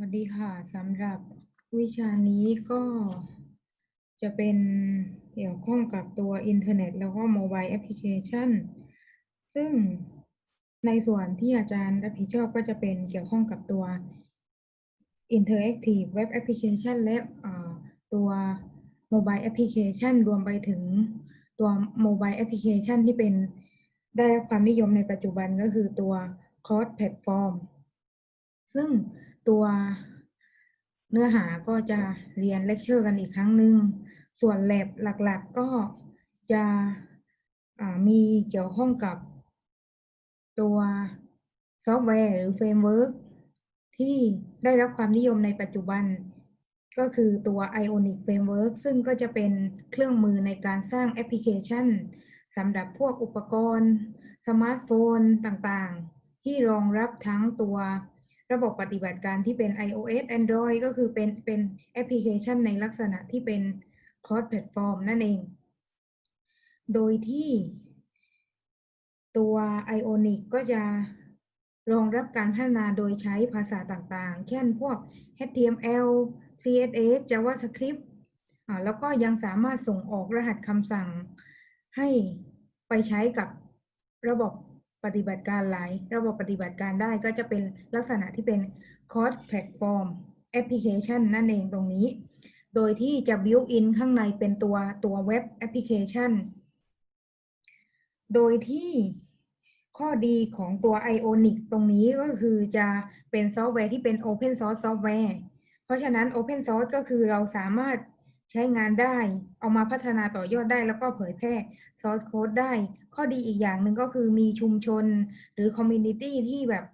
วัสดีค่ะสำหรับวิชานี้ก็จะเป็นเกี่ยวข้องกับตัวอินเทอร์เน็ต แล้วก็โมบายแอปพลิเคชัน ซึ่งในส่วนที่อาจารย์รับผิดชอบก็จะเป็นเกี่ยวข้องกับตัว Interactive Web Application และตัว Mobile Application รวมไปถึงตัว Mobile Application ที่เป็นได้รับความนิยมในปัจจุบันก็คือตัว Cross Platform ซึ่ง ตัวเนื้อหาก็จะเรียนเลคเชอร์กันอีกครั้งหนึ่งส่วนแ a บหลักๆก็จะมีเกี่ยวข้องกับตัวซอฟต์แวร์หรือเฟรมเวิร์กที่ได้รับความนิยมในปัจจุบัน ก็คือตัว Ionic Framework ซึ่งก็จะเป็นเครื่องมือในการสร้างแอปพลิเคชันสำหรับพวกอุปกรณ์ สมาร์ทโฟนต่างๆ ที่รองรับทั้งตัว ระบบปฏิบัติการที่เป็น iOS Android ก็คือเป็นเป็นแอปพลิเคชันในลักษณะที่เป็น cross platform นั่นเอง โดยที่ตัว Ionic ก็จะรองรับการพัฒนาโดยใช้ภาษาต่างๆ เช่นพวก HTML CSS JavaScript แล้วก็ยังสามารถส่งออกรหัสคำสั่งให้ไปใช้กับระบบ ปฏิบัติการหลาย ระบบปฏิบัติการได้ก็จะเป็นลักษณะที่เป็น cross platform application นั่นเองตรงนี้ โดยที่จะ built in ข้างในเป็นตัวตัวเว็บแอปพลิเคชัน โดยที่ข้อดีของตัว Ionic ตรงนี้ก็คือจะเป็นซอฟต์แวร์ที่เป็น Open Source Software เพราะฉะนั้น Open Source ก็คือเราสามารถ ใช้งานได้ เอามาพัฒนาต่อยอดได้แล้วก็เผยแพร่ Source Code ได้ ข้อดีอีกอย่างหนึ่งก็คือมีชุมชนหรือ Community ที่แบบ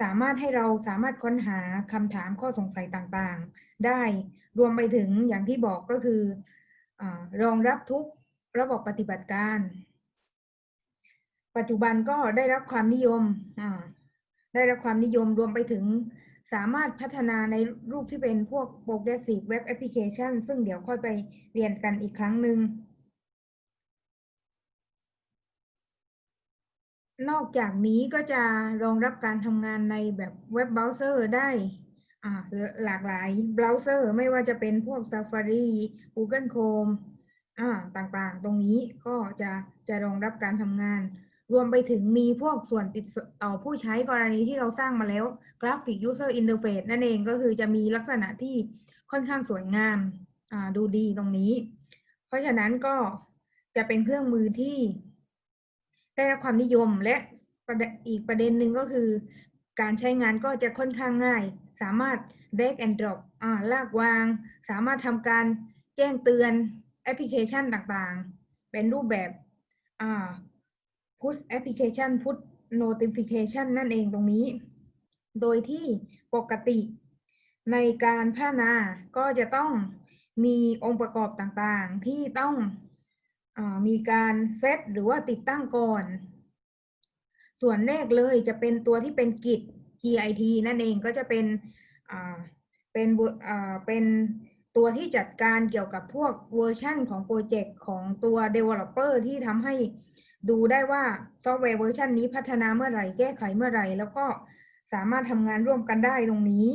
สามารถให้เราสามารถค้นหาคำถามข้อสงสัยต่างๆ ได้รวมไปถึงอย่างที่บอกก็คืออรองรับทุกระบบปฏิบัติการ ปัจจุบันก็ได้รับความนิยม ได้รับความนิยมรวมไปถึง สามารถพัฒนาในรูปที่เป็นพวก Progressive Web Application ซึ่งเดี๋ยวค่อยไปเรียนกันอีกครั้งหนึ่ง นอกจากนี้ก็จะรองรับการทำงานในแบบเว็บเบราว์เซอร์ได้หลากหลายเบราว์เซอร์ไม่ว่าจะเป็นพวก Safari Google Chrome ต่างๆ ตรงนี้ก็จะจะรองรับการทำงาน รวมไปถึงมีพวกส่วนติดต่อผู้ใช้กรณีที่เราสร้างมาแล้ว Graphic User Interface นั่นเองก็คือจะมีลักษณะที่ค่อนข้างสวยงามาดูดีตรงนี้ เพราะฉะนั้นก็จะเป็นเครื่องมือที่ ได้รับความนิยมและะอีกประเด็นหนึ่งก็คือ การใช้งานก็จะค่อนข้างง่าย สามารถ drag and drop าลากวาง สามารถทำการแจ้งเตือนแอปพลิเคชันต่างๆ เป็นรูปแบบ push application push notification นั่นเองตรงนี้ โดยที่ปกติในการพัฒนาก็จะต้องมีองค์ประกอบต่างๆ ที่ต้องอมีการเซตหรือว่าติดตั้งก่อน ส่วนแรกเลยจะเป็นตัวที่เป็น Git Git นั่นเองก็จะเป็นเป็นเป็นตัวที่จัดการเกี่ยวกับพวกเวอร์ชันของโปรเจกต์ของตัว Developer ที่ทำให้ ดูได้ว่าซอฟต์แวร์เวอร์ชันนี้พัฒนาเมื่อไหร่ แก้ไขเมื่อไหร่ แล้วก็สามารถทำงานร่วมกันได้ตรงนี้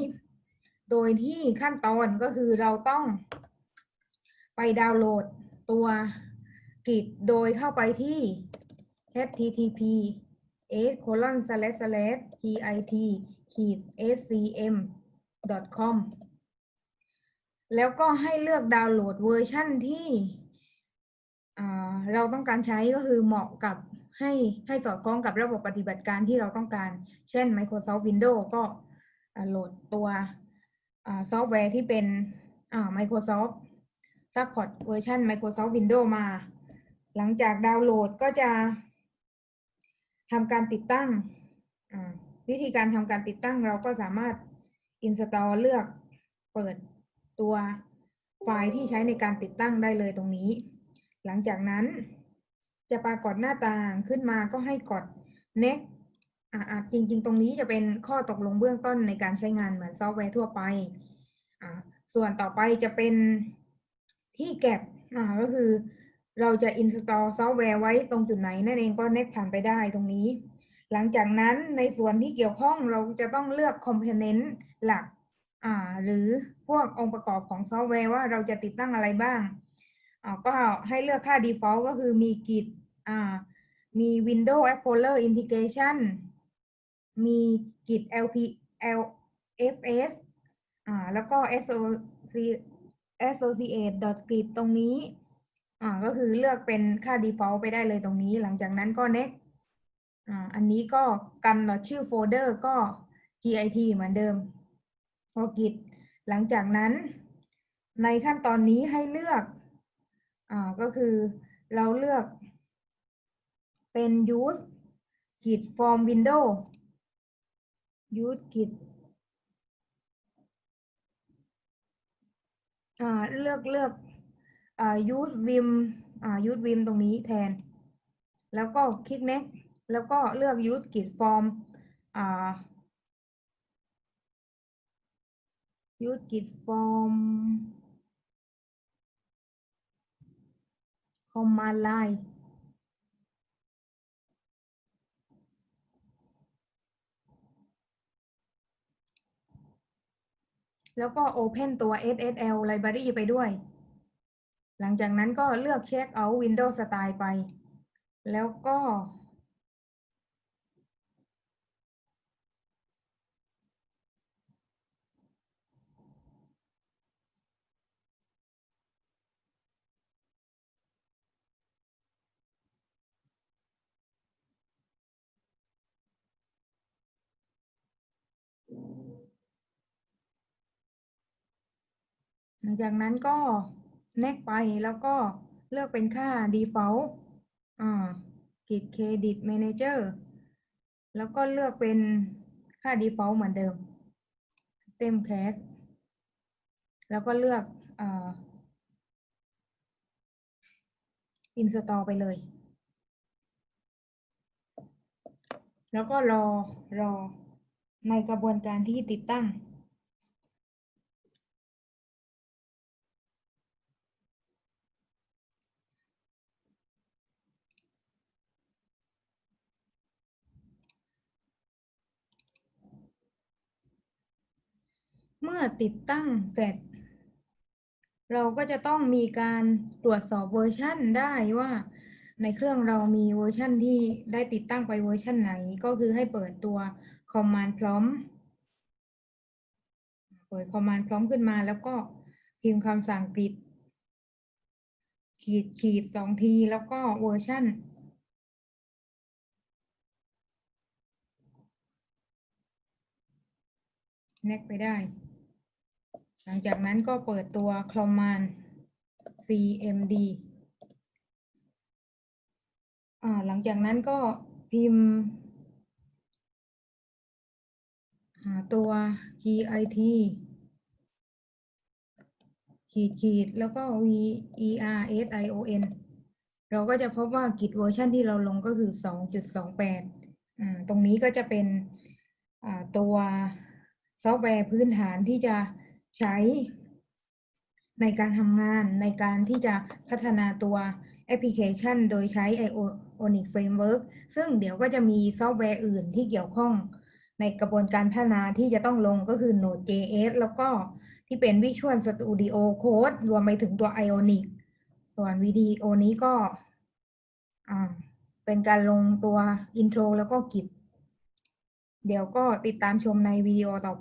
โดยที่ขั้นตอนก็คือเราต้อง ไปดาวน์โหลดตัวกิจโดยเข้าไปที่ http s colon slash slash git ขีด scm com แล้วก็ให้เลือกดาวน์โหลดเวอร์ชั่นที่ เราต้องการใช้ก็คือเหมาะกับให้ให้สอดคล้องกับระบบปฏิบัติการที่เราต้องการ เช่น Microsoft Windows ก็โหลดตัวซอฟต์แวร์ที่เป็น Microsoft Support เวอร์ชัน Microsoft Windows มา หลังจากดาวน์โหลดก็จะทำการติดตั้ง วิธีการทำการติดตั้งเราก็สามารถ install เลือกเปิดตัวไฟล์ที่ใช้ในการติดตั้งได้เลยตรงนี้ หลังจากนั้นจะปรากฏหน้าต่างขึ้นมาก็ให้กด next อ่าจริง ๆ ตรงนี้จะเป็นข้อตกลงเบื้องต้นในการใช้งานเหมือนซอฟต์แวร์ทั่วไปอ่าส่วนต่อไปจะเป็นที่เก็บอ่าก็คือเราจะ install ซอฟต์แวร์ไว้ตรงจุดไหนนั่นเองก็ next ผ่านไปได้ตรงนี้ หลังจากนั้นในส่วนที่เกี่ยวข้องเราจะต้องเลือก component หลักอ่าหรือพวกองค์ประกอบของซอฟต์แวร์ว่าเราจะติดตั้งอะไรบ้าง อ่าก็ให้เลือกค่า default ก็คือมี Git อ่ามี Windows Explorer Integration มี Git LP LFS อ่าแล้วก็ SOC associate git ตรงนี้อ่าก็คือเลือกเป็นค่า default ไปได้เลยตรงนี้ หลังจากนั้นก็ next อ่าอันนี้ก็กำหนดชื่อโฟลเดอร์ก็ git เหมือนเดิมพอ git หลังจากนั้น ในขั้นตอนนี้ให้เลือก ก็คือเราเลือกเป็น use git from window use git อ่าเลือกเลือกอ่า use vim อ่า use vim ตรงนี้แทน แล้วก็คลิก next แล้วก็เลือก use git form อ่า use git form comma line แล้วก็ Open ตัว SSL library ไปด้วย หลังจากนั้นก็เลือก Check out Windows Style ไป แล้วก็ หลังจากนั้นก็ next ไปแล้วก็เลือกเป็นค่า default อ่า git credit manager แล้วก็เลือกเป็นค่า default เหมือนเดิม system cache แล้วก็เลือกอ่า install ไปเลย แล้วก็รอรอในกระบวนการที่ติดตั้ง เมื่อติดตั้งเสร็จ เราก็จะต้องมีการตรวจสอบเวอร์ชันได้ว่า ในเครื่องเรามีเวอร์ชันที่ได้ติดตั้งไปเวอร์ชันไหน ก็คือให้เปิดตัว command prompt เปิด command prompt ขึ้นมา แล้วก็พิมพ์คำสั่งปิดขีดขีดสองทีแล้วก็เวอร์ชัน next ไปได้ หลังจากนั้นก็เปิดตัว command cmd อ่าหลังจากนั้นก็พิมพ์ตัว git ขีดขีดแล้วก็ v e r s i o n เราก็จะพบว่า git เวอร์ชันที่เราลงก็คือ 2.28อ่าตรงนี้ก็จะเป็นอ่าตัวซอฟต์แวร์พื้นฐานที่จะ ใช้ในการทำงานในการที่จะพัฒนาตัวแอปพลิเคชัน โดยใช้ Ionic Framework ซึ่งเดี๋ยวก็จะมีซอฟต์แวร์อื่นที่เกี่ยวข้องในกระบวนการพัฒนาที่จะต้องลงก็คือ Node.js แล้วก็ที่เป็น Visual Studio Code รวมไปถึงตัว Ionic ส่วนวิดีโอนี้ก็เป็นการลงตัว intro แล้วก็กิจ เดี๋ยวก็ติดตามชมในวิดีโอต่อ